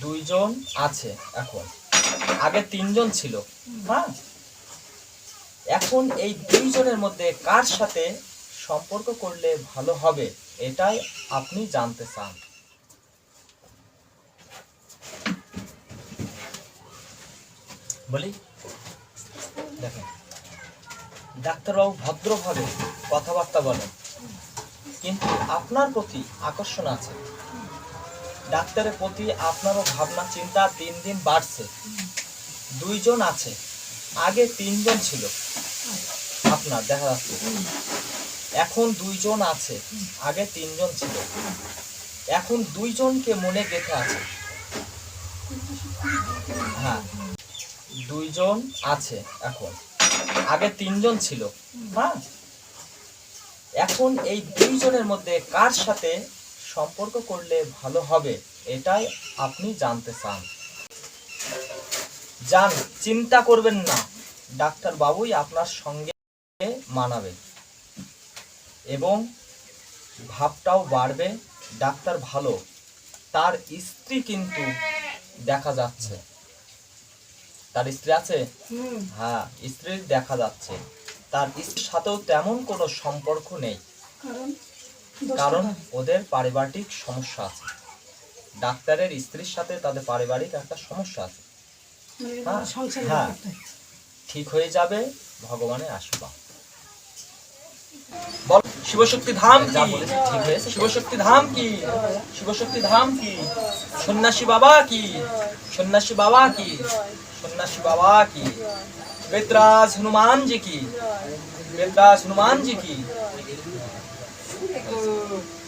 দুইজন আছে এখন। আগে তিনজন ছিল। হ্যাঁ? এখন এই দুইজনের মধ্যে কার সাথে সম্পর্ক করলে ভালো হবে, এটাই আপনি জানতে চান। বলি? দেখেন। ডাক্তারবাবু ভদ্রভাবে কথাবার্তা বলেন। কিন্তু আপনার প্রতি আকর্ষণ আছে। ডাক্তারের প্রতি আপনারও ভাবনা, চিন্তা দিন দিন বাড়ছে। দুইজন আছে। আগে তিনজন ছিল। আপনার দেখা যাচ্ছে। এখন দুইজন আছে। আগে তিনজন ছিল। এখন দুইজনকে মনে গেঁথে আছে। হ্যাঁ দুইজন আছে এখন। আগে তিনজন ছিল। হ্যাঁ এখন এই দুইজনের মধ্যে কার সাথে সম্পর্ক করলে ভালো হবে এটাই আপনি জানতে চান। যান চিন্তা করবেন না। ডাক্তার বাবুই আপনার সঙ্গে মানাবে এবং ভাবটাও বাড়বে ডাক্তার ভালো। তার স্ত্রী কিন্তু দেখা যাচ্ছে। তার স্ত্রী আছে? হ্যাঁ স্ত্রীর দেখা যাচ্ছে। তার স্ত্রীর সাথেও তেমন কোনো সম্পর্ক নেই। কারণ? ওদের পারিবারিক সমস্যা আছে। ডাক্তারের স্ত্রীর সাথে তাদের পারিবারিক একটা সমস্যা আছে। মানে হ্যাঁ, হ্যাঁ। ঠিক হয়ে যাবে ভগবানের আশীর্বাদ। বল। শিবশক্তি ধাম কি? ঠিক হয়েছে। শিবশক্তি ধাম কি? শিবশক্তি ধাম কি? সন্ন্যাসী বাবা কি? সন্ন্যাসী বাবা কি? সন্ন্যাসী বাবা কি? বেদরাজ হনুমান জি কি? বেদরাজ হনুমান জি কি? 嗯。